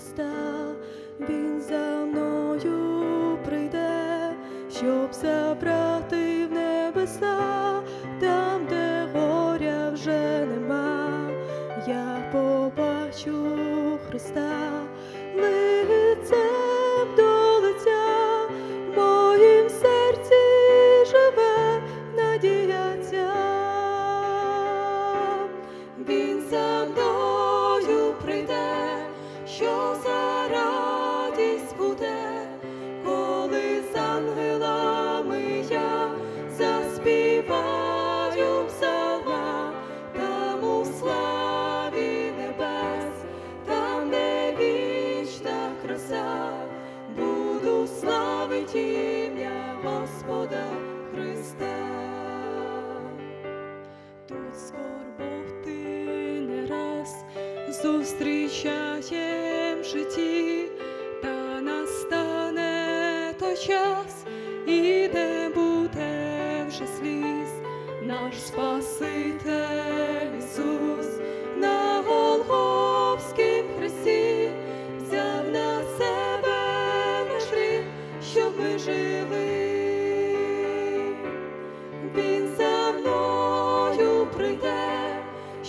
Христа, Він за мною прийде, щоб забрати в небеса, там, де горя вже нема, я побачу Христа. Лицем до славить ім'я Господа Христа. Тут скорботи не раз зустрічаєм в житті, та настане той час, і не буде вже сліз, наш Спаситель Ісус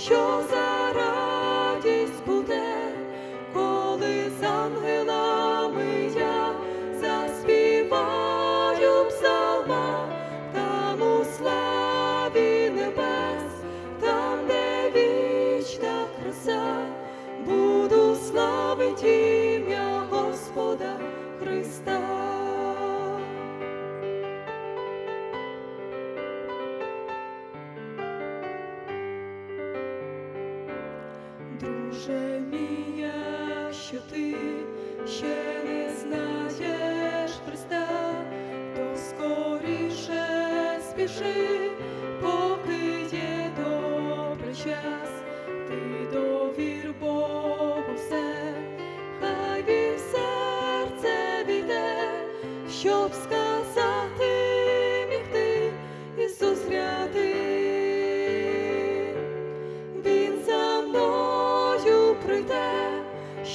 що за радість буде, коли з ангелами я заспіваю псалма, там у славі небес, там, де вічна краса, буду славить Друже мій, якщо ти ще не знаєш Христа, то скоріше спіши, поки є добрий час, ти довір Богу все, хай він в серце війде, щоб сказати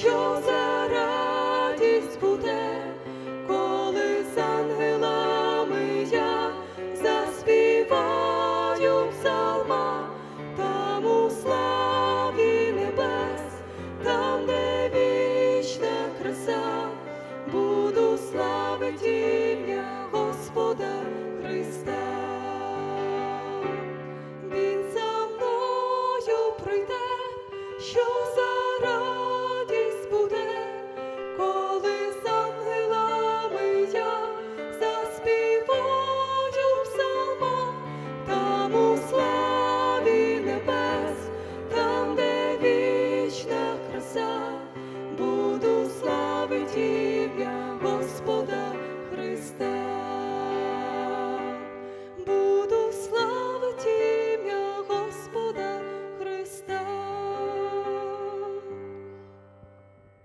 що за радість буде, коли з ангелами заспіваю псалма, там славі небес, там, де вічна краса, буду славить ім'я Господа Христа. Він за мною прийде, що за